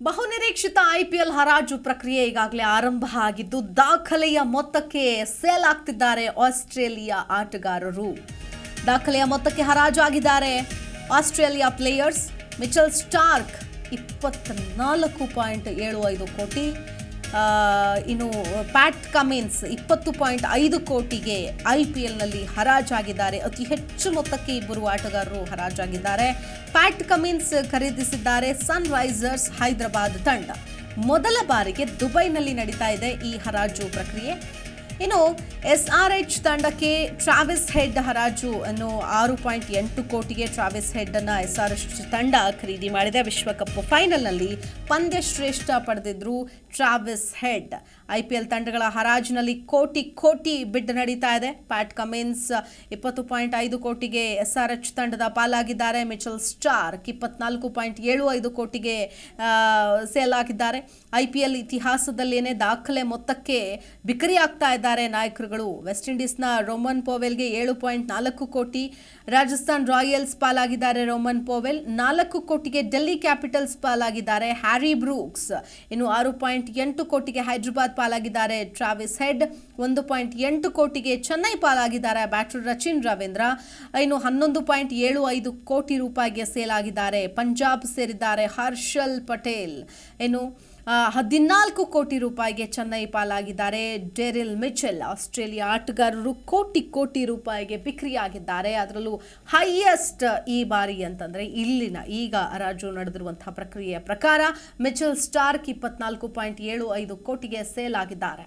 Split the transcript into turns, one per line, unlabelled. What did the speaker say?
ಬಹುನಿರೀಕ್ಷಿತ ಐಪಿಎಲ್ ಹರಾಜು ಪ್ರಕ್ರಿಯೆ ಈಗಾಗಲೇ ಆರಂಭ ಆಗಿದ್ದು ದಾಖಲೆಯ ಮೊತ್ತಕ್ಕೆ ಸೇಲ್ ಆಗ್ತಿದ್ದಾರೆ ಆಸ್ಟ್ರೇಲಿಯಾ ಆಟಗಾರರು. ದಾಖಲೆಯ ಮೊತ್ತಕ್ಕೆ ಹರಾಜು ಆಗಿದ್ದಾರೆ ಆಸ್ಟ್ರೇಲಿಯಾ ಪ್ಲೇಯರ್ಸ್ ಮಿಚಲ್ ಸ್ಟಾರ್ಕ್ ಇಪ್ಪತ್ನಾಲ್ಕು ಪಾಯಿಂಟ್ ಏಳು ಐದು ಕೋಟಿ ಇನ್ನು, ಪ್ಯಾಟ್ ಕಮಿನ್ಸ್ ಇಪ್ಪತ್ತು ಪಾಯಿಂಟ್ ಐದು ಕೋಟಿಗೆ ಐ ಪಿ ಎಲ್ನಲ್ಲಿ ಹರಾಜಾಗಿದ್ದಾರೆ. ಅತಿ ಹೆಚ್ಚು ಮೊತ್ತಕ್ಕೆ ಇಬ್ಬರು ಆಟಗಾರರು ಹರಾಜಾಗಿದ್ದಾರೆ. ಪ್ಯಾಟ್ ಕಮಿನ್ಸ್ ಖರೀದಿಸಿದ್ದಾರೆ ಸನ್ ರೈಸರ್ಸ್ ಹೈದರಾಬಾದ್ ತಂಡ. ಮೊದಲ ಬಾರಿಗೆ ದುಬೈನಲ್ಲಿ ನಡೀತಾ ಇದೆ ಈ ಹರಾಜು ಪ್ರಕ್ರಿಯೆ. ಇನ್ನು ಎಸ್ ಆರ್ ಎಚ್ ತಂಡಕ್ಕೆ ಟ್ರಾವಿಸ್ ಹೆಡ್ ಹರಾಜು ಅನ್ನು ಆರು ಪಾಯಿಂಟ್ ಎಂಟು ಕೋಟಿಗೆ ಟ್ರಾವಿಸ್ ಹೆಡ್ ಅನ್ನು ಎಸ್ ಆರ್ ಎಚ್ ತಂಡ ಖರೀದಿ ಮಾಡಿದೆ. ವಿಶ್ವಕಪ್ ಫೈನಲ್ನಲ್ಲಿ ಪಂದ್ಯ ಶ್ರೇಷ್ಠ ಪಡೆದಿದ್ರು Travis Head. I P L ತಂಡಗಳ ಹರಾಜಿನಲ್ಲಿ ಕೋಟಿ ಕೋಟಿ ಬಿಡ್ ನಡೀತಾ ಇದೆ. ಪ್ಯಾಟ್ ಕಮಿನ್ಸ್ ಇಪ್ಪತ್ತು ಪಾಯಿಂಟ್ ಐದು ಕೋಟಿಗೆ ಎಸ್ ಆರ್ ಎಚ್ ತಂಡದ ಪಾಲಾಗಿದ್ದಾರೆ. ಮಿಚಲ್ ಸ್ಟಾರ್ಕ್ ಇಪ್ಪತ್ನಾಲ್ಕು ಪಾಯಿಂಟ್ ಏಳು ಐದು ಕೋಟಿಗೆ ಸೇಲ್ ಆಗಿದ್ದಾರೆ. ಐ ಪಿ ಎಲ್ ಇತಿಹಾಸದಲ್ಲೇನೆ ದಾಖಲೆ ಮೊತ್ತಕ್ಕೆ ಬಿಕರಿ ಆಗ್ತಾ ಇದ್ದಾರೆ. ನಾಯಕರುಗಳು. ವೆಸ್ಟ್ ಇಂಡೀಸ್ನ ರೋಮನ್ ಪೋವೆಲ್ಗೆ ಏಳು ಪಾಯಿಂಟ್ ನಾಲ್ಕು ಕೋಟಿ. ರಾಜಸ್ಥಾನ್ ರಾಯಲ್ಸ್ ಪಾಲಾಗಿದ್ದಾರೆ ರೋಮನ್ ಪೋವೆಲ್. ನಾಲ್ಕು ಕೋಟಿಗೆ ಡೆಲ್ಲಿ ಕ್ಯಾಪಿಟಲ್ಸ್ ಪಾಲಾಗಿದ್ದಾರೆ ಹ್ಯಾರಿ ಬ್ರೂಕ್ಸ್. ಇನ್ನು ಆರು ಪಾಯಿಂಟ್ ಎಂಟು ಕೋಟಿಗೆ ಹೈದರಾಬಾದ್ ಪಾಲಾಗಿದ್ದಾರೆ ಟ್ರಾವಿಸ್ ಹೆಡ್. ಒಂದು ಪಾಯಿಂಟ್ ಎಂಟು ಕೋಟಿಗೆ ಚೆನ್ನೈ ಪಾಲಾಗಿದ್ದಾರೆ ಬ್ಯಾಟರ್ ರಚಿನ್ ರವೀಂದ್ರ. ಇನ್ನು ಹನ್ನೊಂದು ಪಾಯಿಂಟ್ ಏಳು ಐದು ಕೋಟಿ ರೂಪಾಯಿಗೆ ಸೇಲ್ ಆಗಿದ್ದಾರೆ. ಪಂಜಾಬ್ ಸೇರಿದ್ದಾರೆ ಹರ್ಷಲ್ ಪಟೇಲ್. ಇನ್ನು ಹದಿನಾಲ್ಕು ಕೋಟಿ ರೂಪಾಯಿಗೆ ಚೆನ್ನೈ ಪಾಲಾಗಿದ್ದಾರೆ. ಡೆರಿಲ್ ಮಿಚೆಲ್, ಆಸ್ಟ್ರೇಲಿಯಾ ಆಟಗಾರರು ಕೋಟಿ ಕೋಟಿ ರೂಪಾಯಿಗೆ ಬಿಕ್ರಿಯಾಗಿದ್ದಾರೆ. ಅದರಲ್ಲೂ ಹೈಯೆಸ್ಟ್ ಈ ಬಾರಿ ಅಂತಂದರೆ ಇಲ್ಲಿನ ಈಗ ಹರಾಜು ನಡೆದಿರುವಂತಹ ಪ್ರಕ್ರಿಯೆಯ ಪ್ರಕಾರ ಮಿಚೆಲ್ ಸ್ಟಾರ್ಕ್ ಇಪ್ಪತ್ನಾಲ್ಕು ಪಾಯಿಂಟ್ ಏಳು ಐದು ಕೋಟಿಗೆ ಸೇಲ್ ಆಗಿದ್ದಾರೆ.